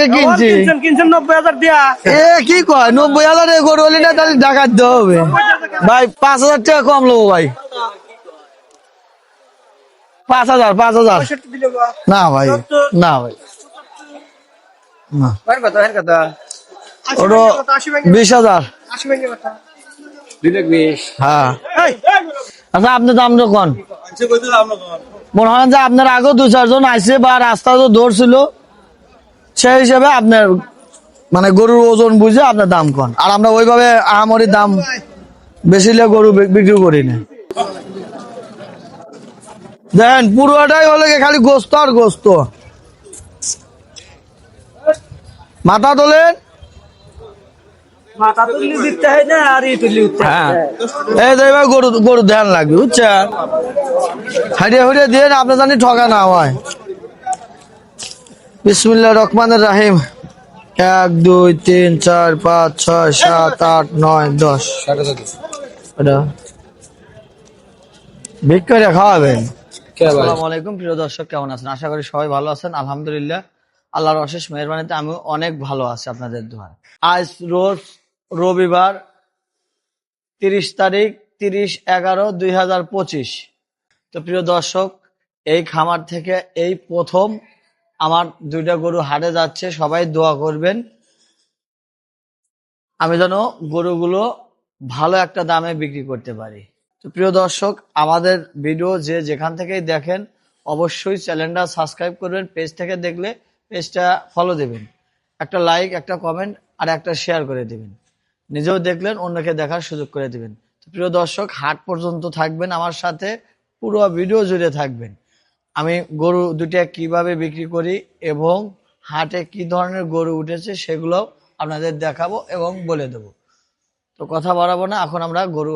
আগে কিনছি। কিনছেন কিনছেন নব্বই হাজার দিয়া। এ কি কয়? নব্বই হাজার গরু হলি না তাহলে ডাকাত দিতে হবে। ভাই পাঁচ হাজার টাকা কম নেব ভাই। পাঁচ হাজার পাঁচ হাজার। পঁয়ষট্টি দিলে বা। না ভাই না ভাই। না। ভাইয়ের কথা, ভাইয়ের কথা। আশি ওটা ভাঙে কথা, আশি ভাঙে- বিশ হাজার। হ্যাঁ। আচ্ছা আপনি দাম যখন মনে হয় যে আপনার আগেও দু চারজন আসছে বা রাস্তা তো ধরছিল সেই হিসেবে আপনার মানে গরুর ওজন বুঝে আপনার দাম কন। আর আমরা ওইভাবে আহামরি দাম বেশি গরু বিক্রি করি না। দেখেন পুরোটাই হলে খালি গোস্ত আর গোস্ত। মাথা তোলেন? হয় গরু ধ্যান লাগবে বুঝছেন? হারিয়ে হারিয়ে দিয়ে আপনার জানি ঠকা না হয়। বিসমুল্লাহ রহমানের রাহিম। এক দুই তিন চার পাঁচ ছয় সাত আট নয় দশ। ভিক্টোরিয়া খাওয়াবেন। আসসালামু আলাইকুম প্রিয় দর্শক কেমন আছেন? আশা করি সবাই ভালো আছেন। আলহামদুলিল্লাহ আল্লাহর অশেষ মেহরবানিতে আমি অনেক ভালো আছি আপনাদের দোয়ায় আজ রোজ রবিবার তিরিশ তারিখ তিরিশ এগারো দুই হাজার পঁচিশ। তো প্রিয় দর্শক এই খামার থেকে এই প্রথম আমার দুইটা গরু হাটে যাচ্ছে, সবাই দোয়া করবেন। আমি যেন গরুগুলো ভালো একটা দামে বিক্রি করতে পারি। তো প্রিয় দর্শক, আমাদের ভিডিও যে যেখান থেকেই দেখেন, অবশ্যই চ্যানেলটা সাবস্ক্রাইব করবেন, পেজ থেকে দেখলে পেজটা ফলো দেবেন। একটা লাইক একটা কমেন্ট আর একটা শেয়ার করে দেবেন। নিজেও দেখলেন, অন্যকে দেখার সুযোগ করে দেবেন। প্রিয় দর্শক, হাট পর্যন্ত থাকবেন আমার সাথে, পুরো ভিডিও জুড়ে থাকবেন। আমি গরু দুটা কীভাবে বিক্রি করি এবং হাটে কি ধরনের গরু উঠেছে সেগুলো আপনাদের দেখাবো এবং বলে দেব। তো কথা বাড়াবো না, এখন আমরা গরু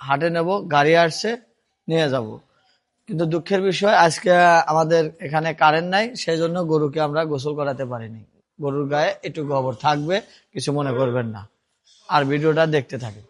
হাটে নেব, গাড়ি আসছে, নিয়ে যাব। কিন্তু দুঃখের বিষয়, আজকে আমাদের এখানে কারেন্ট নাই সেই জন্য গরুকে আমরা গোসল করাতে পারিনি। গরুর গায়ে একটু গোবর থাকবে, কিছু মনে করবেন না। আর ভিডিওটা দেখতে থাকেন।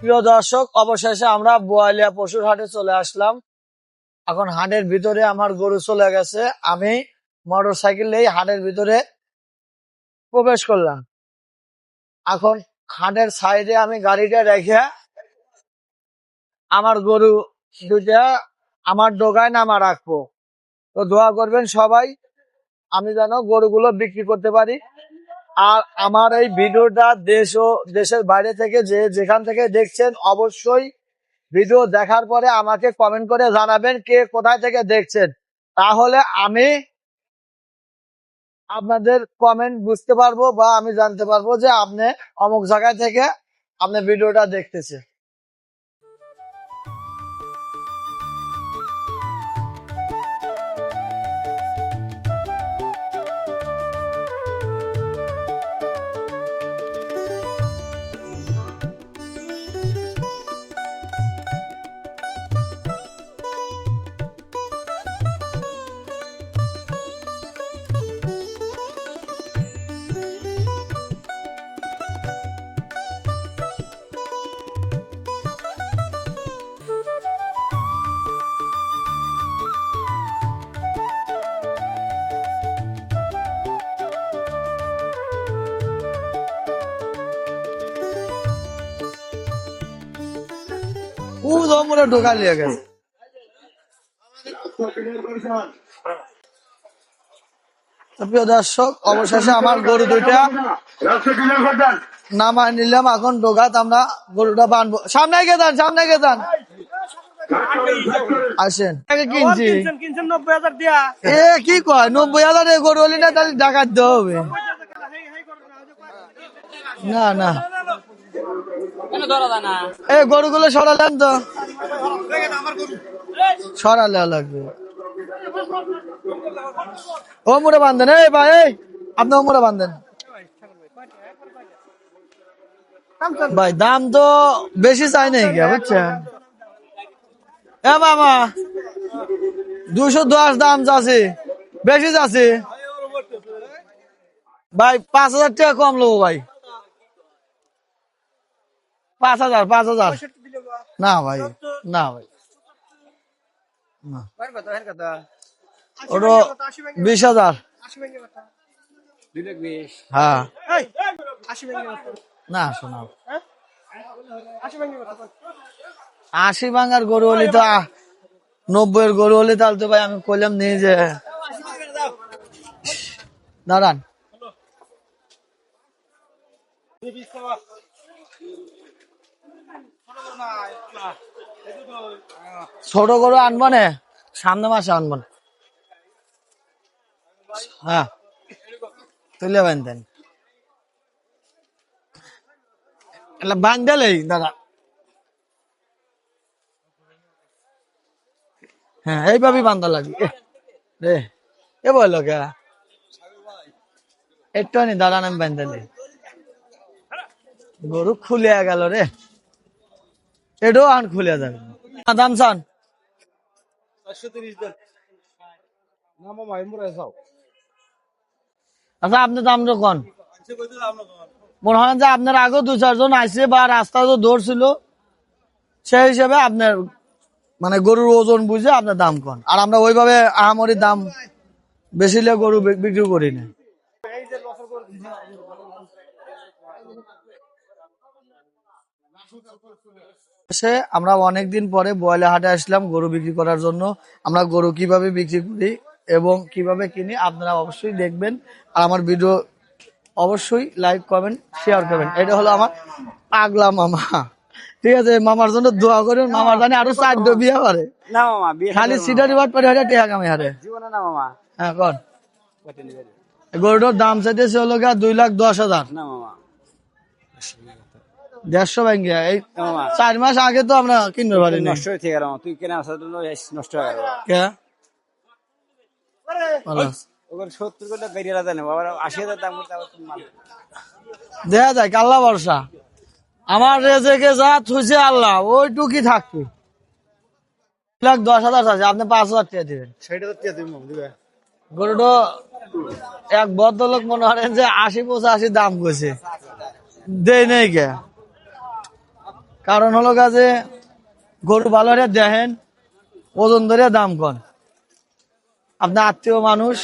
প্রিয় দর্শক, অবশেষে আমরা বোয়ালিয়া পশুর হাটে চলে আসলাম। এখন হাটের ভিতরে আমার গরু চলে গেছে। আমি মোটর সাইকেল এই হাটের ভিতরে প্রবেশ করলাম। এখন হাটের সাইডে আমি গাড়িটা রেখে আমার গরু দুটা আমার ডোগায় নামা রাখব। তো দোয়া করবেন সবাই, আমি যেন গরুগুলো বিক্রি করতে পারি। আর আমার এই ভিডিওটা দেশ ও দেশের বাইরে থেকে যে যেখান থেকে দেখছেন, অবশ্যই ভিডিও দেখার পরে আমাকে কমেন্ট করে জানাবেন কে কোথায় থেকে দেখছেন। তাহলে আমি আপনাদের কমেন্ট বুঝতে পারব বা আমি জানতে পারব যে আপনি অমুক জায়গায় থেকে আপনি ভিডিওটা দেখতেছে জমুরে ঢোকা প্রিয় দর্শক, অবশেষে আমার গরু দুইটা নামায় নিলাম। এখন ডোগাত আমরা গরুটা বানবো। সামনে গিয়ে যান সামনে গিয়ে যান আসেন। কিনছি এ, কি কয়? নব্বই হাজার গরু না, তাহলে হবে। না না। এই গরুগুলো সরালেন তো। সরালে লাগবে। ও মোড়ে বান্ধেন এই ভাই, এই, আপনি ও মোড়ে বান্ধেন ভাই, দাম তো বেশি চাই নাই গিয়া, বুঝছেন? এ মামা দুশো দশ দাম যাচ্ছে বেশি যাচ্ছে ভাই, পাঁচ হাজার টাকা কম লোবো ভাই। পাঁচ হাজার পাঁচ হাজার। না ভাই না ভাই। ওটা বিশ হাজার। হ্যাঁ। আশি না শোনা আশি ভাঙার গরু হলি তো আ- নব্বইয়ের গরু হলি তাহলে তো ভাই আমি কইলাম নিয়ে যে দাঁড়ান। ছোট গরু আনব না, সামনে মাসে আনব হ্যাঁ তুলে বান্ধেন দাদা। হ্যাঁ এইভাবেই বান্ধা লাগবে। রে এ বলল কে? একটু নি দাঁড়ান, আমি বান্ধালে গরু খুলে গেল রে। আচ্ছা আপনি দাম কন। মনে হয় যে আপনার আগেও দু চারজন আইসে বা রাস্তা তো দৌড় ছিল সেই হিসেবে আপনার মানে গরুর ওজন বুঝে আপনার দাম কন। আর আমরা ওইভাবে আহামরি দাম বেশি গরু বিক্রি করি না। সে আমরা অনেকদিন পরে বয়লা হাটে আসলাম গরু বিক্রি করার জন্য। আমরা গরু কীভাবে বিক্রি করি এবং কীভাবে কিনি আপনারা অবশ্যই দেখবেন। আর আমার ভিডিও অবশ্যই লাইক কমেন্ট শেয়ার করবেন। এটা হলো আমার পাগলা মামা। ঠিক আছে মামার জন্য দোয়া করুন। মামার জানি আরও চার বিয়ে করে। না মামা বিয়ে খালি সিটারি বাট পরে হলে টেহা কামে হারে। জীবনে না মামা। হ্যাঁ কর। গরুটার দাম চাইতেছে হলো গা দুই লাখ দশ হাজার। না মামা। দেড়শো ব্যাংকে। এই চার মাস আগে তো আমরা কিনতে পারিনি নষ্ট হয়ে থেকে গেল মামা। তুই কেনা আসা নষ্ট হয়ে গেল। কে? ভালো। সত্তর করে বেরিয়ে রাখা আবার আশি হাজার দাম করতে আবার দেখা যায় কাল্লা বর্ষা আমার রেজেকে যা থুছে আল্লাহ ওইটুকি থাকবে। লাখ দশ হাজার আছে আপনি পাঁচ হাজার টাকা দিবেন। ষাট হাজার টাকা তুমি দিবে। গরুটা এক ভদ্রলোক মনে করেন যে আশি পঁচাশি দাম কইছে। দেয় নেই কে? কারণ হলো কাজে গরু ভালো হলে দেখেন ওজন ধরে দাম কন। আপনার আত্মীয় মানুষ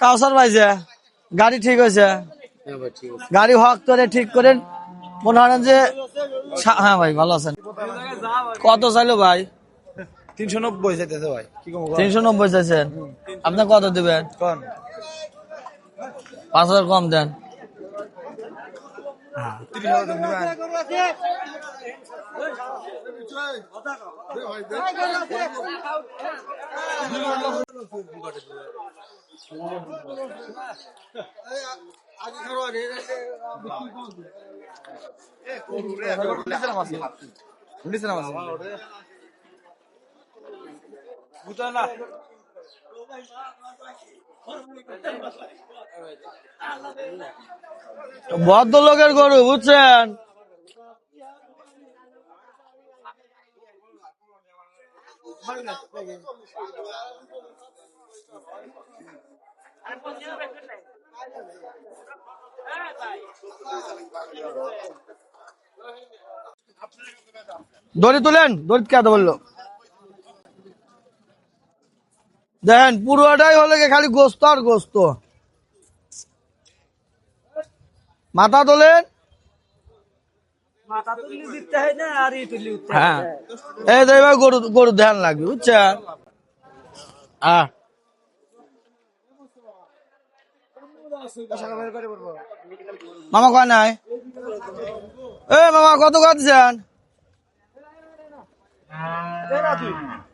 কাউসার ভাইছে গাড়ি ঠিক হয়েছে? গাড়ি হক করে ঠিক করেন মনে হয় যে হ্যাঁ ভাই ভালো আছেন। কত চাইলো ভাই? তিনশো নব্বই চাইতেছে ভাই। তিনশো নব্বই চাইছেন। আপনি কত দিবেন? কন? পাঁচ হাজার কম দেন তিরিশ হাজার তুমি দিবেন ভদ্রলোকের গরু বুঝছেন? দড়ি তুলেন দড়ি কে বলল। দেখেন পুরোটাই হলে খালি গোস্ত আর গোস্ত। মাথা তোলেন? হয় এই তো এবার গরু গরু ধ্যান লাগবে বুঝছেন? হ্যাঁ মামা কয় নাই? এ মামা কত কাটছেন এ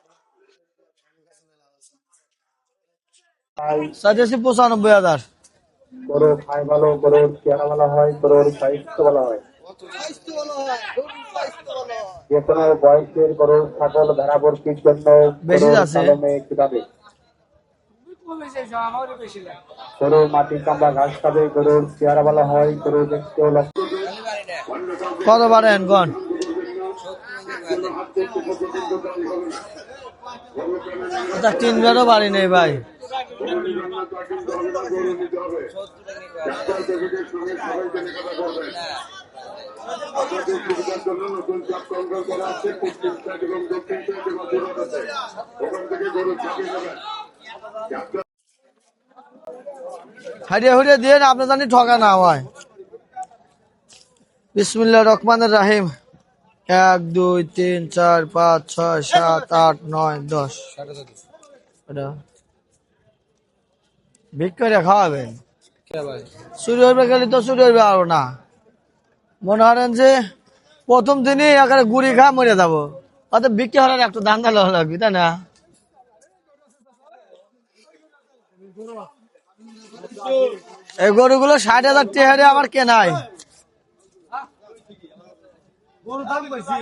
সাজেছি পঁচানব্বই হাজার। গরুর খাই ভালো গরুর চেহারা ভালো হয় গরুর ভালো হয়। যে কোনো বয়সের গরুর ছাগল ভেড়া ভর্তির জন্য বেশি আছে? কলমে কীভাবে গরুর মাটি কামড়া ঘাস খাবে গরুর চেহারা ভালো হয় গরুর কত পারেন তিন বেরও বাড়ি নেই ভাই। হারিয়ে হারিয়ে দিয়ে না, আপনি জানি ঠকা না হয় বিসমুল্লাহ রহমানের রাহিম। এক, দুই, তিন, চার, পাঁচ, ছয়, সাত, আট, নয়, দশ। এটা ভিক্ষরে খাওয়াবেন? চুরি হইবে গেলে তো চুরি হইবে আরও না। মনে করেন যে প্রথম দিনই একেবারে গুড়ি খা মরে যাব। অত বিক্রি হওয়ার একটু দাম দিলে লাগবে তাই না? এই গরুগুলো ষাট হাজার টেহারে আমার কেনাই গরু দাম কইছি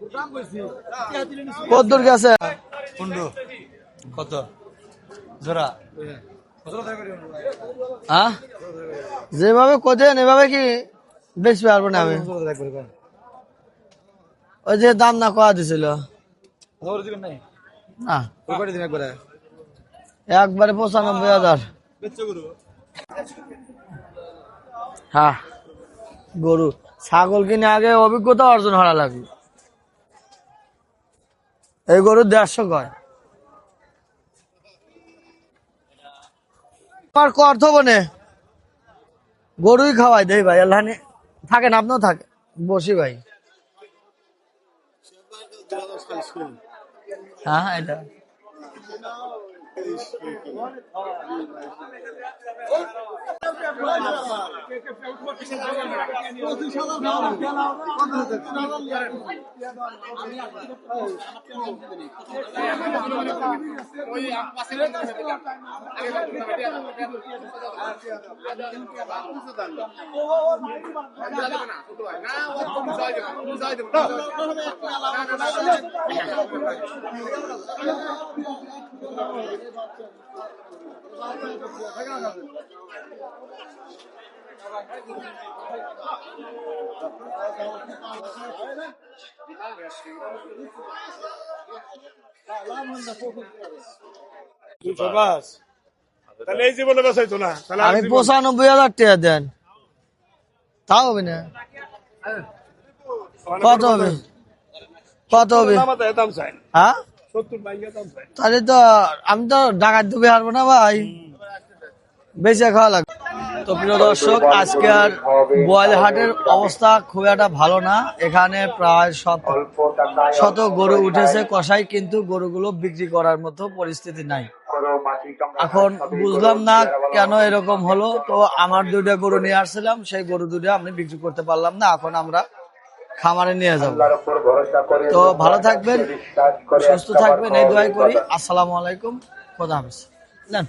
গরু দাম কইছি কত দূর গেছে কত? জোড়া? যেভাবে কোথেন এভাবে কি বেশি পারব না আমি? ওই যে দাম না কয়া দিছিল। একবারে পঁচানব্বই হাজার। হ্যাঁ গরু, ছাগল কিনে আগে অভিজ্ঞতা অর্জন করা লাগবে। এই গরু দেড়শো কয়। আমার অর্থ বনে। গরুই খাওয়াই দেই ভাই আল্লাহ থাকেন আপনিও থাকে। বসি ভাই। হ্যাঁ, এটা। বাস তাহলে এই জীবনে বেসাইতো না আমি পঁচানব্বই হাজার টাকা দেন। তাও হবে না। কত হবে? কত হবে? হ্যাঁ? তাহলে তো আমি তো ডাকাত ডুবে হারবো না ভাই। বেঁচে খাওয়া লাগবে। তো প্রিয় দর্শক, আজকে আর বোয়ালহাটের অবস্থা খুব একটা ভালো না। এখানে প্রায় শত শত গরু উঠেছে কষাই কিন্তু গরুগুলো বিক্রি করার মতো পরিস্থিতি নাই। এখন বুঝলাম না কেন এরকম হলো। তো আমার দুইটা গরু নিয়ে আসছিলাম, সেই গরু দুইটা আমি বিক্রি করতে পারলাম না। এখন আমরা খামারে নিয়ে যাব। তো ভালো থাকবেন সুস্থ থাকবেন এই দোয়াই করি। আসসালামু আলাইকুম। খোদা হাফিজ। নেন।